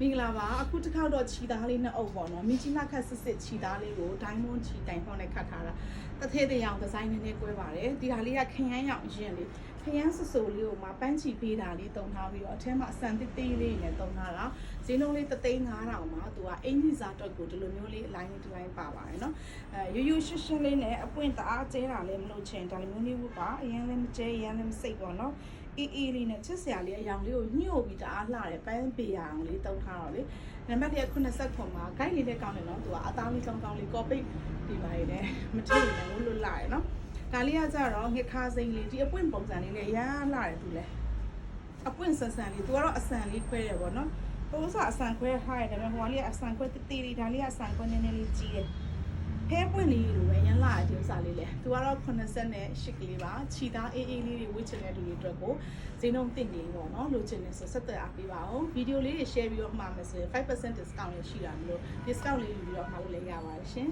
မင်္ဂလာပါအခုတစ်ခေါက်တော့ခြီသားလေးနှစ်အုပ်ပေါ့နော်မြင်းကြီးမခတ်စစ်စစ်ခြီသားလေးကိုဒိုင်းမွန်ခြီတိုင်ဖောင်းနဲ့ခတ်ထားတာတစ်သေးတဲ့ရောင်ဒီဇိုင်းနည်းနည်းကွဲပါတယ်ဒီဟာလေးကခရမ်းရောင်ရင်လေးခရမ်းဆူဆူလေးကိုမှပန်းချီပေးတာလေးတုံထားပြီးတော့အထဲမှာအစံတစ်သေးလေးနဲ့တုံထားတာဈေးနှုန်းလေး3သိန်း9000မှာသူကအင်ဂျီစာတော့ကိုဒီလိုမျိုးလေးအလိုင်းလေးတစ်လိုင်းပါပါတယ်နော်အဲရိုးရိုးရှင်းရှင်းလေးနဲ့အပွင့်တအားကျဲတာလည်းမလို့ချင်ဒါလိုမျိုးလေးဝတ်ပါအရင်လည်းမကျဲအရင်လည်းမစိတ်ပေါ့နော် အေးအေးလေးနဲ့ချစ်စရာလေးအရောင်လေးကိုညှို့ပြီးတအားလှတယ်ပန်းပေရအောင်လေးတုံးထားတော့လေနံပါတ်1 89မှာ guide လေးလည်းကောင်းတယ်နော်သူကအသားလေးကောင်းကောင်းလေး copy ဒီပါရယ်မထည့်နေဘူးလို့လှတယ်နော်ဒါလေးကကြတော့ငှက်ခါစိမ့်လေးဒီအပွင့်ပုံစံလေးနဲ့ရမ်းလှတယ်သူလည်းအပွင့်ဆန်ဆန်လေးသူကတော့အဆန်လေးခွဲတယ်ပေါ့နော်ဟိုဥစားအဆန်ခွဲထားရတယ်ဒါပေမဲ့ဟိုကလေးကအဆန်ခွဲတိတိလေးဒါလေးကအဆန်ခွဲနည်းနည်းလေးကြီးတယ်ဖဲပွင့်လေးလိုပဲရမ်း လာတဲ့ဥစားလေးလေသူကတော့80နဲ့8ကလေးပါခြီသားအေးအေးလေးတွေဝစ်ချင်တဲ့လူတွေအတွက်ကိုဈေးနှုန်းတင်နေပေါ့နော်လိုချင်နေဆိုဆက်သွယ်အားပေးပါဦးဗီဒီယိုလေးတွေ share ပြီးတော့မှာမယ်ဆိုရင်5% discount ရရှိတာမလို့ discount လေးယူပြီးတော့မှာလို့လည်းရပါတယ်ရှင်